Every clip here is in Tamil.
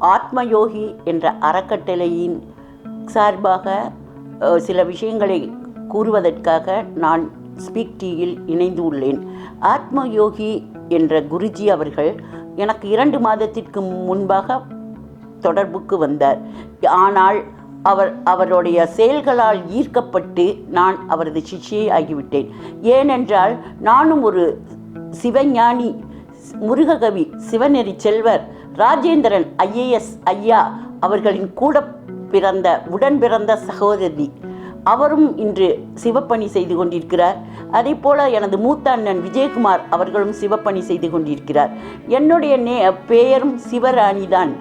ஆத்மயோகி என்ற அறக்கட்டளையின் சார்பாக சில விஷயங்களை கூறுவதற்காக நான் ஸ்பீக் டீயில் இணைந்து உள்ளேன். ஆத்மயோகி என்ற குருஜி அவர்கள் எனக்கு இரண்டு மாதத்திற்கு முன்பாக தொடர்புக்கு வந்தார். ஆனால் அவர் அவருடைய செயல்களால் ஈர்க்கப்பட்டு நான் அவரது சிஷியை ஆகிவிட்டேன். ஏனென்றால் நானும் ஒரு சிவஞானி முருககவி சிவநெறி செல்வர் ராஜேந்திரன் ஐஏஎஸ் ஐயா அவர்களின் கூட பிறந்த உடன் பிறந்த சகோதரி. அவரும் இன்று சிவப்பணி செய்து கொண்டிருக்கிறார். அதே போல எனது மூத்த அண்ணன் விஜயகுமார் அவர்களும் சிவப்பணி செய்து கொண்டிருக்கிறார். என்னுடைய நே பெயரும் சிவராணி தான்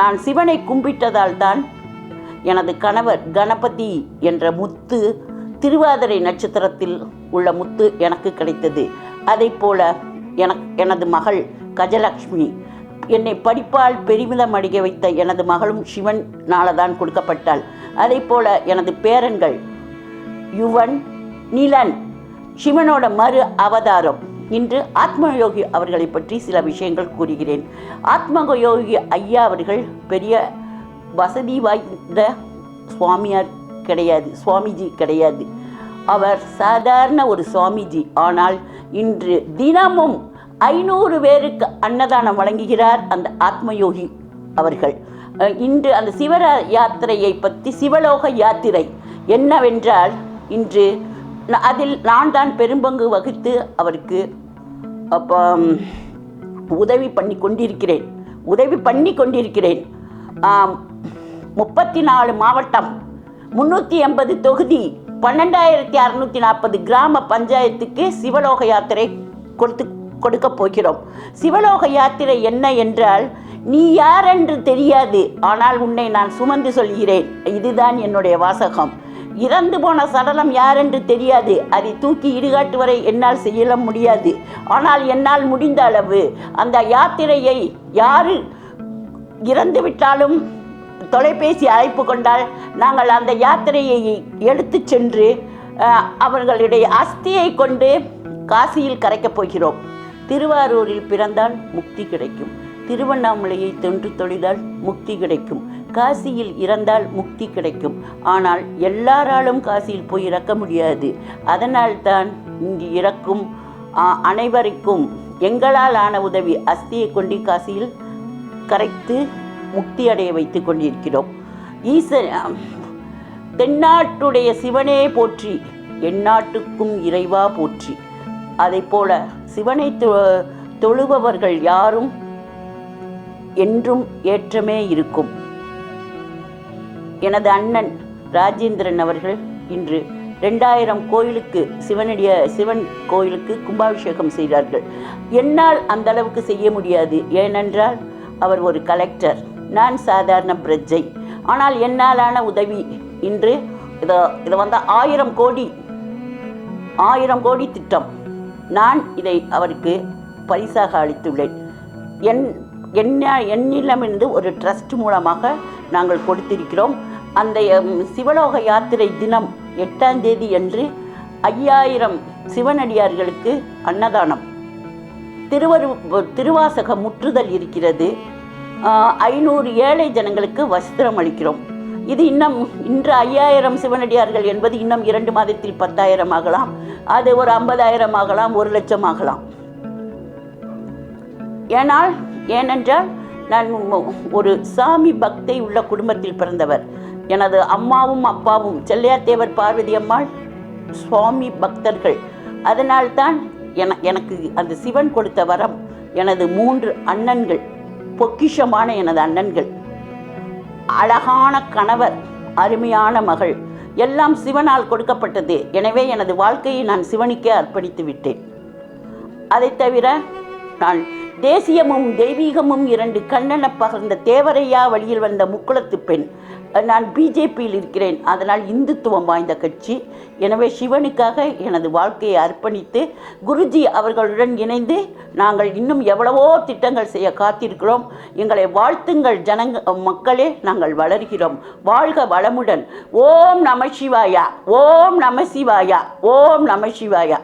நான் சிவனை கும்பிட்டதால் தான் எனது கணவர் கணபதி என்ற முத்து திருவாதிரை நட்சத்திரத்தில் உள்ள முத்து எனக்கு கிடைத்தது. அதே போல எனக்கு எனது மகள் கஜலக்ஷ்மி. என்னை படிப்பால் பெருமிதம் அடைய வைத்த எனது மகளும் சிவன் தான் கொடுக்கப்பட்டாள். அதே போல எனது பேரன்கள் யுவன் நிலன் சிவனோட மறு அவதாரம். இன்று ஆத்மயோகி அவர்களை பற்றி சில விஷயங்கள் கூறுகிறேன். ஆத்மயோகி ஐயா அவர்கள் பெரிய வசதி வாய்ந்த சுவாமியார் கிடையாது சுவாமிஜி கிடையாது. அவர் சாதாரண ஒரு சுவாமிஜி. ஆனால் இன்று தினமும் ஐநூறு பேருக்கு அன்னதானம் வழங்குகிறார் அந்த ஆத்மயோகி அவர்கள். இன்று அந்த சிவர யாத்திரையை பற்றி சிவலோக யாத்திரை என்னவென்றால் இன்று அதில் நான் தான் பெரும்பங்கு வகித்து அவருக்கு அப்போ உதவி பண்ணி கொண்டிருக்கிறேன். உதவி பண்ணி கொண்டிருக்கிறேன். முப்பத்தி நாலு மாவட்டம் முந்நூற்றி எண்பது தொகுதி பன்னெண்டாயிரத்தி அறுநூற்றி நாற்பது கிராம பஞ்சாயத்துக்கு சிவலோக யாத்திரை கொடுத்து கொடுக்க போகிறோம். சிவலோக யாத்திரை என்ன என்றால் நீ யார் என்று தெரியாது ஆனால் உன்னை நான் சுமந்து சொல்கிறேன். இதுதான் என்னுடைய வாசகம். இறந்து போன சடலம் யாரென்று தெரியாது. அதை தூக்கி இடுகாட்டு வரை என்னால் செய்யல முடியாது. ஆனால் என்னால் முடிந்த அளவு அந்த யாத்திரையை யாரு இறந்து விட்டாலும் தொலைபேசி அழைப்பு கொண்டால் நாங்கள் அந்த யாத்திரையை எடுத்து சென்று அவர்களுடைய அஸ்தியை கொண்டு காசியில் கரைக்கப் போகிறோம். திருவாரூரில் பிறந்தால் முக்தி கிடைக்கும். திருவண்ணாமலையை தொன்று தொழிலால் முக்தி கிடைக்கும். காசியில் இறந்தால் முக்தி கிடைக்கும். ஆனால் எல்லாராலும் காசியில் போய் இறக்க முடியாது. அதனால்தான் இங்கு இறக்கும் அனைவருக்கும் எங்களால் ஆன உதவி அஸ்தியை கொண்டு காசியில் கரைத்து முக்தி அடைய வைத்துக் கொண்டிருக்கிறோம். ஈசன் தென்னாட்டுடைய சிவனே போற்றி எந்நாட்டுக்கும் இறைவா போற்றி. அதை போல சிவனை தொ- தொழுபவர்கள் யாரும் என்றும் ஏற்றமே இருக்கும். எனது அண்ணன் ராஜேந்திரன் அவர்கள் இன்று ரெண்டாயிரம் கோயிலுக்கு சிவனுடைய சிவன் கோயிலுக்கு கும்பாபிஷேகம் செய்கிறார்கள் என்னால் அந்த அளவுக்கு செய்ய முடியாது. ஏனென்றால் அவர் ஒரு கலெக்டர். நான் சாதாரண பிரஜை. ஆனால் என்னாலான உதவி இன்று இதை இதை வந்து ஆயிரம் கோடி ஆயிரம் கோடி திட்டம். நான் இதை அவருக்கு பரிசாக அளித்துள்ளேன். என் என்ன என்னிடமிருந்து ஒரு ட்ரஸ்ட் மூலமாக நாங்கள் கொடுத்திருக்கிறோம். அந்த சிவலோக யாத்திரை தினம் எட்டாம் தேதி அன்று ஐயாயிரம் சிவனடியார்களுக்கு அன்னதானம். திருவரு திருவாசக முற்றுதல் இருக்கிறது ஐநூறு ஏழை ஜனங்களுக்கு வஸ்திரம் அளிக்கிறோம். இது இன்னும் இன்று ஐயாயிரம் சிவனடியார்கள் என்பது இன்னும் இரண்டு மாதத்தில் பத்தாயிரம் ஆகலாம். அது ஒரு ஐம்பதாயிரம் ஆகலாம் ஒரு லட்சம் ஆகலாம். ஏனால் ஏனென்றால் நான் ஒரு சாமி பக்தை உள்ள குடும்பத்தில் பிறந்தவர். எனது அம்மாவும் அப்பாவும் செல்லையாத்தேவர் பார்வதி அம்மாள் சுவாமி பக்தர்கள். அதனால்தான் என எனக்கு அந்த சிவன் கொடுத்த வரம் எனது மூன்று அண்ணன்கள் பொக்கிஷமான எனது அண்ணன்கள். அழகான கணவர் அருமையான மகள். எல்லாம் சிவனால் கொடுக்கப்பட்டது. எனவே எனது வாழ்க்கையை நான் சிவனுக்கே அர்ப்பணித்து விட்டேன். அதை தவிர நான் தேசியமும் தெய்வீகமும் இரண்டு கண்ணென பகர்ந்த தேவரையா வழியில் வந்த முக்குளத்து பெண் நான் பிஜேபியில் இருக்கிறேன். அதனால் இந்துத்துவம் வாய்ந்த கட்சி. எனவே சிவனுக்காக எனது வாழ்க்கையை அர்ப்பணித்து குருஜி அவர்களுடன் இணைந்து நாங்கள் இன்னும் எவ்வளவோ திட்டங்கள் செய்ய காத்திருக்கிறோம். எங்களை வாழ்த்துங்கள் ஜனங்க மக்களே நாங்கள் வளர்கிறோம். வாழ்க வளமுடன். ஓம் நம சிவாயா. ஓம் நம சிவாயா. ஓம் நம சிவாயா.